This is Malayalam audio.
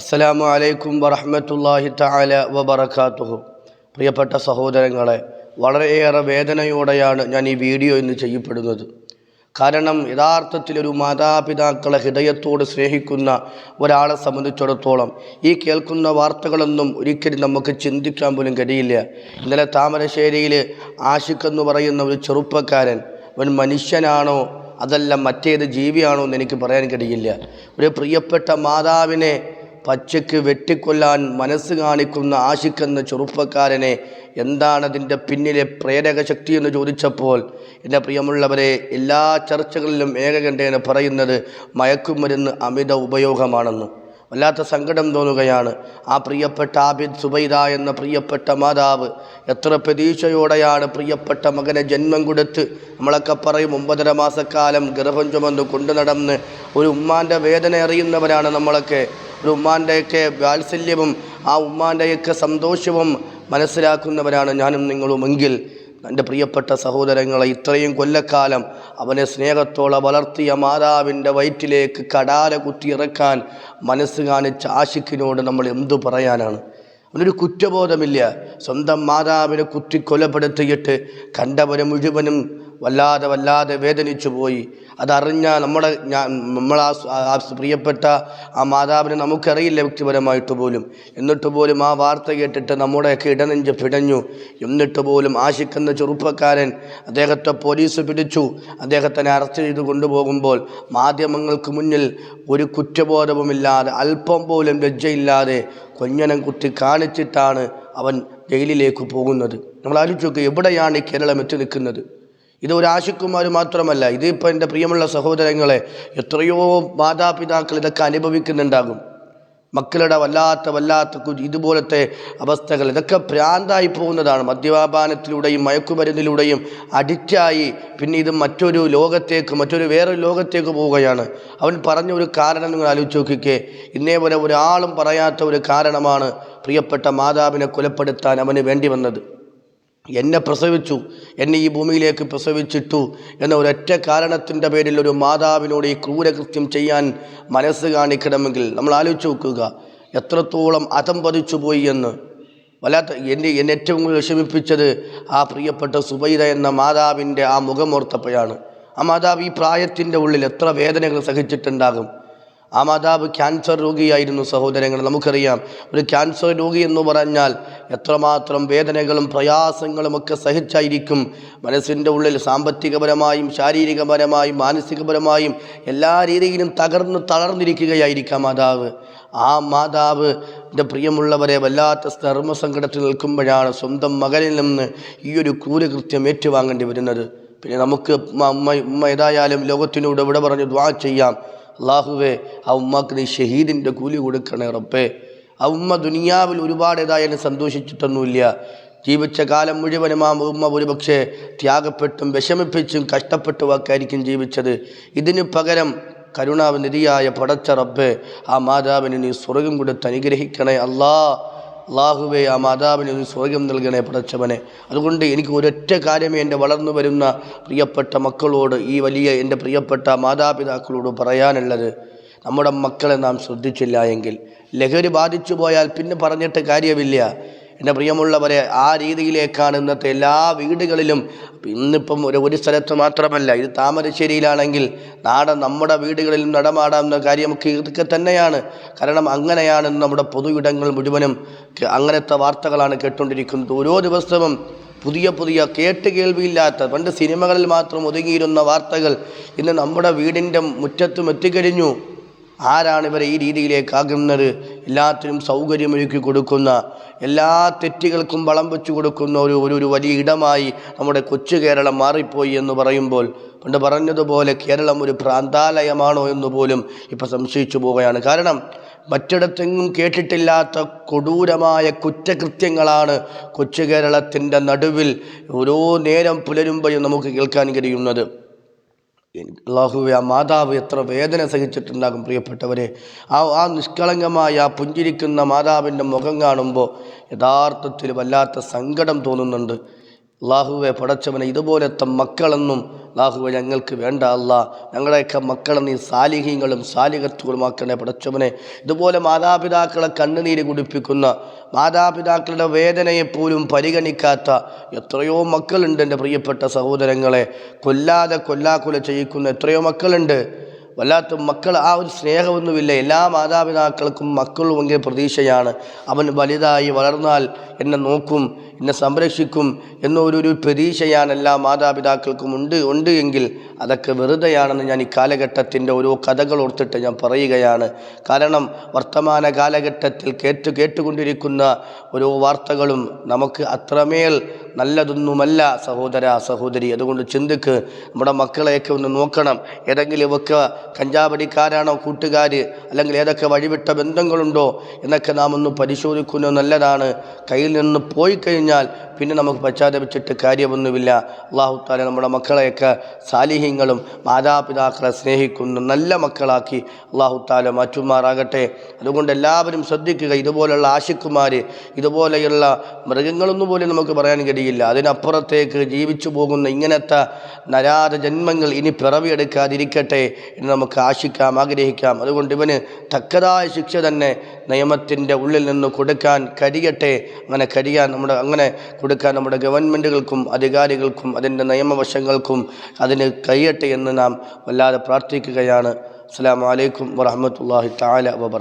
അസ്സലാമു അലൈക്കും വറഹ്മത്തുള്ളാഹി തആല വബറകാതുഹു. പ്രിയപ്പെട്ട സഹോദരങ്ങളെ വളരെയേറെ വേദനയോടെയാണ് ഞാൻ ഈ വീഡിയോ ഇന്ന് ചെയ്യപ്പെടുന്നത്. കാരണം യഥാർത്ഥത്തിൽ ഒരു മാതാപിതാക്കളെ ഹൃദയത്തോട് സ്നേഹിക്കുന്ന ഒരാളെ സംബന്ധിച്ചിടത്തോളം ഈ കേൾക്കുന്ന വാർത്തകളൊന്നും ഒരിക്കലും നമുക്ക് ചിന്തിക്കാൻ പോലും കഴിയില്ല. ഇന്നലെ താമരശ്ശേരിയിൽ ആഷിഖ് എന്ന് പറയുന്ന ഒരു ചെറുപ്പക്കാരൻ അവൻ മനുഷ്യനാണോ അതല്ല മറ്റേത് ജീവിയാണോ എന്ന് എനിക്ക് പറയാൻ കഴിയില്ല. ഒരു പ്രിയപ്പെട്ട മാതാവിനെ പച്ചയ്ക്ക് വെട്ടിക്കൊല്ലാൻ മനസ്സ് കാണിക്കുന്ന ആശിക്കെന്ന ചെറുപ്പക്കാരനെ എന്താണതിന്റെ പിന്നിലെ പ്രേരക ശക്തി എന്ന് ചോദിച്ചപ്പോൾ എന്റെ പ്രിയമുള്ളവരെ എല്ലാ ചർച്ചകളിലും ഏകകണ്ഠേന പറയുന്നത് മയക്കുമരുന്ന് അമിത ഉപയോഗമാണെന്ന്. വല്ലാത്ത സങ്കടം തോന്നുകയാണ്. ആ പ്രിയപ്പെട്ട ആബിദ് സുബൈദ എന്ന പ്രിയപ്പെട്ട മാതാവ് എത്ര പ്രതീക്ഷയോടെയാണ് പ്രിയപ്പെട്ട മകനെ ജന്മം കൊടുത്ത് നമ്മളൊക്കെ പറയും ഒമ്പതര മാസക്കാലം ഗർഭം ചുമന്ന് കൊണ്ടു നടന്ന് ഒരു ഉമ്മാന്റെ വേദന അറിയുന്നവരാണ് നമ്മളൊക്കെ. ഒരു ഉമ്മാന്റെയൊക്കെ വാത്സല്യവും ആ ഉമ്മാന്റെയൊക്കെ സന്തോഷവും മനസ്സിലാക്കുന്നവരാണ് ഞാനും നിങ്ങളുമെങ്കിൽ എന്റെ പ്രിയപ്പെട്ട സഹോദരങ്ങളെ ഇത്രയും കൊല്ലക്കാലം അവനെ സ്നേഹത്തോടെ വളർത്തിയ മാതാവിന്റെ വയറ്റിലേക്ക് കടാര കുത്തിയിറക്കാൻ മനസ്സ് കാണിച്ച ആശിക്കിനോട് നമ്മൾ എന്തു പറയാനാണ്? അവനൊരു കുറ്റബോധമില്ല. സ്വന്തം മാതാവിനെ കുത്തി കൊലപ്പെടുത്തിയിട്ട് കണ്ടവരെ മുഴുവനും വല്ലാതെ വല്ലാതെ വേദനിച്ചു പോയി. അതറിഞ്ഞ നമ്മുടെ ഞാൻ നമ്മളാ ആ പ്രിയപ്പെട്ട ആ മാതാവിനെ നമുക്കറിയില്ല വ്യക്തിപരമായിട്ട് പോലും. എന്നിട്ട് പോലും ആ വാർത്ത കേട്ടിട്ട് നമ്മുടെയൊക്കെ ഇടനെഞ്ച് പിടഞ്ഞു. എന്നിട്ട് പോലും ആശിക്കുന്ന ചെറുപ്പക്കാരൻ അദ്ദേഹത്തെ പോലീസ് പിടിച്ചു. അദ്ദേഹത്തിനെ അറസ്റ്റ് ചെയ്ത് കൊണ്ടുപോകുമ്പോൾ മാധ്യമങ്ങൾക്ക് മുന്നിൽ ഒരു കുറ്റബോധവുമില്ലാതെ അല്പം പോലും ലജ്ജയില്ലാതെ കൊഞ്ഞനം കുത്തി കാണിച്ചിട്ടാണ് അവൻ ജയിലിലേക്ക് പോകുന്നത്. നമ്മൾ ആലോചിച്ച് നോക്കുക എവിടെയാണ് കേരളം എത്തി നിൽക്കുന്നത്? ഇത് ഒരു ആശുക്കുമാർ മാത്രമല്ല ഇതിപ്പോൾ എന്റെ പ്രിയമുള്ള സഹോദരങ്ങളെ എത്രയോ മാതാപിതാക്കൾ ഇതൊക്കെ അനുഭവിക്കുന്നുണ്ടാകും. മക്കളുടെ വല്ലാത്ത വല്ലാത്ത ഇതുപോലത്തെ അവസ്ഥകൾ ഇതൊക്കെ ഭ്രാന്തായി പോകുന്നതാണ്. മദ്യപാനത്തിലൂടെയും മയക്കുമരുന്നിലൂടെയും അഡിക്റ്റായി പിന്നെ ഇത് മറ്റൊരു ലോകത്തേക്ക് മറ്റൊരു വേറൊരു ലോകത്തേക്ക് പോവുകയാണ്. അവൻ പറഞ്ഞ ഒരു കാരണം നിങ്ങൾ ആലോചിച്ച് നോക്കിക്കേ. ഇന്നേ ഒരാളും പറയാത്ത ഒരു കാരണമാണ് പ്രിയപ്പെട്ട മാതാവിനെ കൊലപ്പെടുത്താൻ അവന് വേണ്ടി വന്നത്. എന്നെ പ്രസവിച്ചു എന്നെ ഈ ഭൂമിയിലേക്ക് പ്രസവിച്ചിട്ടു എന്ന ഒരൊറ്റ കാരണത്തിന്റെ പേരിൽ ഒരു മാതാവിനോട് ഈ ക്രൂരകൃത്യം ചെയ്യാൻ മനസ്സ് കാണിക്കണമെങ്കിൽ നമ്മൾ ആലോചിച്ച് നോക്കുക എത്രത്തോളം അതം പതിച്ചു പോയി എന്ന്. വല്ലാത്ത എന്നെ എന്നെ ഏറ്റവും കൂടുതൽ വിഷമിപ്പിച്ചത് ആ പ്രിയപ്പെട്ട സുബൈദ എന്ന മാതാവിന്റെ ആ മുഖമോർത്തപ്പോഴാണ് ആ മാതാവ് ഈ പ്രായത്തിന്റെ ഉള്ളിൽ എത്ര വേദനകൾ സഹിച്ചിട്ടുണ്ടാകും. ആ മാതാവ് ക്യാൻസർ രോഗിയായിരുന്നു സഹോദരങ്ങൾ. നമുക്കറിയാം ഒരു ക്യാൻസർ രോഗി എന്ന് പറഞ്ഞാൽ എത്രമാത്രം വേദനകളും പ്രയാസങ്ങളും ഒക്കെ സഹിച്ചായിരിക്കും മനസ്സിന്റെ ഉള്ളിൽ സാമ്പത്തികപരമായും ശാരീരികപരമായും മാനസികപരമായും എല്ലാ രീതിയിലും തകർന്ന് തളർന്നിരിക്കുകയായിരിക്കാം മാതാവ്. ആ മാതാവ് എന്റെ പ്രിയമുള്ളവരെ വല്ലാത്ത ധർമ്മസങ്കടത്തിൽ നിൽക്കുമ്പോഴാണ് സ്വന്തം മകനിൽ നിന്ന് ഈ ഒരു ക്രൂരകൃത്യം ഏറ്റുവാങ്ങേണ്ടി വരുന്നത്. പിന്നെ നമുക്ക് ഉമ്മ ഉമ്മ ഏതായാലും ലോകത്തിനോട് ഇവിടെ പറഞ്ഞ് ദ്വാ ചെയ്യാം? അള്ളാഹുവേ ആ ഉമ്മക്ക് നീ ഷഹീദിന്റെ കൂലി കൊടുക്കണേ ഉറപ്പേ ആ ഉമ്മ ദുനിയാവിൽ ഒരുപാട് ഏതായാലും സന്തോഷിച്ചിട്ടൊന്നുമില്ല ജീവിച്ച കാലം മുഴുവനും ആ ഉമ്മ ഒരുപക്ഷെ ത്യാഗപ്പെട്ടും വിഷമിപ്പിച്ചും കഷ്ടപ്പെട്ടും ആക്കായിരിക്കും ജീവിച്ചത്. ഇതിന് പകരം കരുണാനിധിയായ പടച്ച റബ്ബേ ആ മാതാവിനെ നീ സ്വർഗം കൊടുത്ത് അനുഗ്രഹിക്കണേ അല്ലാ. അള്ളാഹുവെ ആ മാതാവിന് ഒരു സ്വർഗം നൽകണേ പടച്ചവനെ അതുകൊണ്ട് എനിക്ക് ഒരൊറ്റ കാര്യമേ എന്റെ വളർന്നു വരുന്ന പ്രിയപ്പെട്ട മക്കളോട് ഈ വലിയ എന്റെ പ്രിയപ്പെട്ട മാതാപിതാക്കളോട് പറയാനുള്ളത്. നമ്മുടെ മക്കളെ നാം ശ്രദ്ധിച്ചില്ല എങ്കിൽ ലഹരി ബാധിച്ചു പോയാൽ പിന്നെ പറഞ്ഞിട്ട് കാര്യമില്ല. എന്റെ പ്രിയമുള്ളവരെ ആ രീതിയിലേക്കാണ് ഇന്നത്തെ എല്ലാ വീടുകളിലും ഇന്നിപ്പം ഒരു ഒരു സ്ഥലത്ത് മാത്രമല്ല ഇത് താമരശ്ശേരിയിലാണെങ്കിൽ നാടൻ നമ്മുടെ വീടുകളിലും നടമാടാവുന്ന കാര്യമൊക്കെ ഇതൊക്കെ തന്നെയാണ്. കാരണം അങ്ങനെയാണ് നമ്മുടെ പൊതു ഇടങ്ങൾ മുഴുവനും അങ്ങനത്തെ വാർത്തകളാണ് കേട്ടുകൊണ്ടിരിക്കുന്നത് ഓരോ ദിവസവും പുതിയ പുതിയ കേട്ട് കേൾവിയില്ലാത്ത പണ്ട് സിനിമകളിൽ മാത്രം ഒതുങ്ങിയിരുന്ന വാർത്തകൾ ഇന്ന് നമ്മുടെ വീടിന്റെ മുറ്റത്തും എത്തിക്കഴിഞ്ഞു. ആരാണ് ഇവരെ ഈ രീതിയിലേക്കാകുന്നത് എല്ലാത്തിനും സൗകര്യമൊരുക്കി കൊടുക്കുന്ന എല്ലാ തെറ്റുകൾക്കും വളം വെച്ചു കൊടുക്കുന്ന ഒരു ഒരു ഒരു വലിയ ഇടമായി നമ്മുടെ കൊച്ചു കേരളം മാറിപ്പോയി എന്ന് പറയുമ്പോൾ പണ്ട് പറഞ്ഞതുപോലെ കേരളം ഒരു പ്രാന്താലയമാണോ എന്ന് പോലും ഇപ്പം സംശയിച്ചു പോവുകയാണ്. കാരണം മറ്റിടത്തെങ്ങും കേട്ടിട്ടില്ലാത്ത കൊടൂരമായ കുറ്റകൃത്യങ്ങളാണ് കൊച്ചു കേരളത്തിന്റെ നടുവിൽ ഓരോ നേരം പുലരുമ്പോഴും നമുക്ക് കേൾക്കാൻ കഴിയുന്നത്. അള്ളാഹുവെ ആ മാതാവ് എത്ര വേദന സഹിച്ചിട്ടുണ്ടാകും പ്രിയപ്പെട്ടവരെ. ആ ആ നിഷ്കളങ്കമായ ആ പുഞ്ചിരിക്കുന്ന മാതാവിന്റെ മുഖം കാണുമ്പോൾ യഥാർത്ഥത്തിൽ വല്ലാത്ത സങ്കടം തോന്നുന്നുണ്ട്. അള്ളാഹുവെ പടച്ചവനെ ഇതുപോലത്തെ മക്കളെന്നും അള്ളാഹുവെ ഞങ്ങൾക്ക് വേണ്ട അല്ല. ഞങ്ങളുടെയൊക്കെ മക്കളെ നീ സാലിഹീങ്ങളും സാലികത്തുകളുമാക്കണേ പടച്ചവനെ ഇതുപോലെ മാതാപിതാക്കളെ കണ്ണുനീര് കുടിപ്പിക്കുന്ന മാതാപിതാക്കളുടെ വേദനയെപ്പോലും പരിഗണിക്കാത്ത എത്രയോ മക്കളുണ്ട് എന്റെ പ്രിയപ്പെട്ട സഹോദരങ്ങളെ. കൊല്ലാതെ കൊല്ലാക്കൊല ചെയ്യിക്കുന്ന എത്രയോ മക്കളുണ്ട്. വല്ലാത്ത മക്കൾ ആ ഒരു സ്നേഹമൊന്നുമില്ല. എല്ലാ മാതാപിതാക്കൾക്കും ഭയങ്കര പ്രതീക്ഷയാണ്. അവൻ വലുതായി വളർന്നാൽ എന്നെ നോക്കും. എന്നെ സംരക്ഷിക്കും എന്നൊരു ഒരു പ്രതീക്ഷയാണ് എല്ലാ മാതാപിതാക്കൾക്കും ഉണ്ട് ഉണ്ട് എങ്കിൽ അതൊക്കെ വെറുതെയാണെന്ന് ഞാൻ ഈ കാലഘട്ടത്തിന്റെ ഓരോ കഥകൾ ഓർത്തിട്ട് ഞാൻ പറയുകയാണ്. കാരണം വർത്തമാന കാലഘട്ടത്തിൽ കേട്ട് കേട്ടുകൊണ്ടിരിക്കുന്ന ഓരോ വാർത്തകളും നമുക്ക് അത്രമേൽ നല്ലതൊന്നുമല്ല സഹോദര സഹോദരി. അതുകൊണ്ട് ചിന്തിക്ക് നമ്മുടെ മക്കളെയൊക്കെ ഒന്ന് നോക്കണം. ഏതെങ്കിലും ഒക്കെ കഞ്ചാവടിക്കാരാണോ കൂട്ടുകാർ അല്ലെങ്കിൽ ഏതൊക്കെ വഴിവിട്ട ബന്ധങ്ങളുണ്ടോ? എന്നൊക്കെ നാം ഒന്ന് പരിശോധിക്കുന്നത് നല്ലതാണ്. കയ്യിൽ നിന്ന് പോയി കഴിഞ്ഞാൽ പിന്നെ നമുക്ക് പശ്ചാത്തപിച്ചിട്ട് കാര്യമൊന്നുമില്ല. അള്ളാഹു താല നമ്മുടെ മക്കളെയൊക്കെ സാലിഹ്യങ്ങളും മാതാപിതാക്കളെ സ്നേഹിക്കുന്ന നല്ല മക്കളാക്കി അള്ളാഹു താല മാറ്റുമാറാകട്ടെ. അതുകൊണ്ട് എല്ലാവരും ശ്രദ്ധിക്കുക ഇതുപോലുള്ള ആശിക്കുമാർ ഇതുപോലെയുള്ള മൃഗങ്ങളൊന്നും പോലും നമുക്ക് പറയാൻ കഴിയില്ല. അതിനപ്പുറത്തേക്ക് ജീവിച്ചു പോകുന്ന ഇങ്ങനത്തെ നരാത ജന്മങ്ങൾ ഇനി പിറവിയെടുക്കാതിരിക്കട്ടെ എന്ന് നമുക്ക് ആശിക്കാം ആഗ്രഹിക്കാം. അതുകൊണ്ട് ഇവന് തക്കതായ ശിക്ഷ തന്നെ നിയമത്തിന്റെ ഉള്ളിൽ നിന്ന് കൊടുക്കാൻ കഴിയട്ടെ. അങ്ങനെ കഴിയാൻ നമ്മുടെ അങ്ങനെ കൊടുക്കാൻ നമ്മുടെ ഗവൺമെന്റുകൾക്കും അധികാരികൾക്കും അതിന്റെ നിയമവശങ്ങൾക്കും അതിന് കഴിയട്ടെ എന്ന് നാം വല്ലാതെ പ്രാർത്ഥിക്കുകയാണ്. അസ്സാം വലൈക്കും വറഹമത്തല്ലാഹി താല വബർ